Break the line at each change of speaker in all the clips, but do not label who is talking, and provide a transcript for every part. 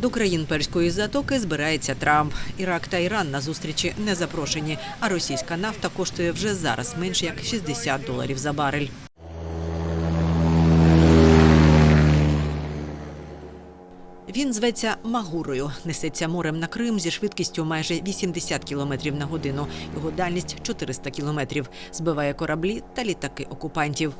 До країн перської затоки збирається Трамп. Ірак та Іран на зустрічі не запрошені. А російська нафта коштує вже зараз менш як 60 доларів за барель. Він зветься Магурою, несеться морем на Крим зі швидкістю майже 80 км на годину. Його дальність 400 км. Збиває кораблі та літаки окупантів.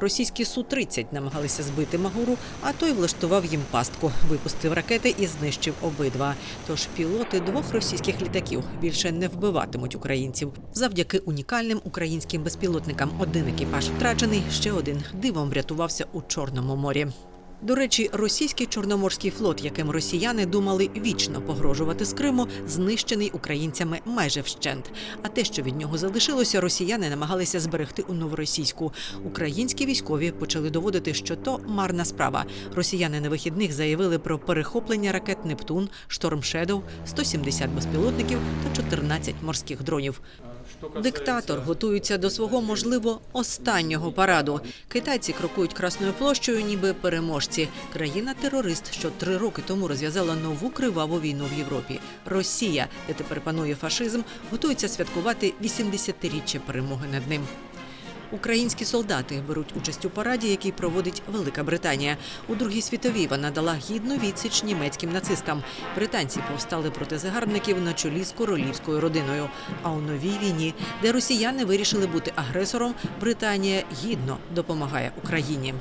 Російські Су-30 намагалися збити Магуру, а той влаштував їм пастку, випустив ракети і знищив обидва. Тож пілоти двох російських літаків більше не вбиватимуть українців. Завдяки унікальним українським безпілотникам один екіпаж втрачений, ще один дивом врятувався у Чорному морі. До речі, російський чорноморський флот, яким росіяни думали вічно погрожувати з Криму, знищений українцями майже вщент. А те, що від нього залишилося, росіяни намагалися зберегти у новоросійську. Українські військові почали доводити, що то марна справа. Росіяни на вихідних заявили про перехоплення ракет Нептун, Шторм Шедоу, 170 безпілотників та 14 морських дронів. Диктатор готується до свого можливо останнього параду. Китайці крокують красною площею, ніби переможці. Країна-терорист, що три роки тому розв'язала нову криваву війну в Європі. Росія, де тепер панує фашизм, готується святкувати 80-річчя перемоги над ним. Українські солдати беруть участь у параді, який проводить Велика Британія. У Другій світовій вона дала гідну відсіч німецьким нацистам. Британці повстали проти загарбників на чолі з королівською родиною. А у новій війні, де росіяни вирішили бути агресором, Британія гідно допомагає Україні.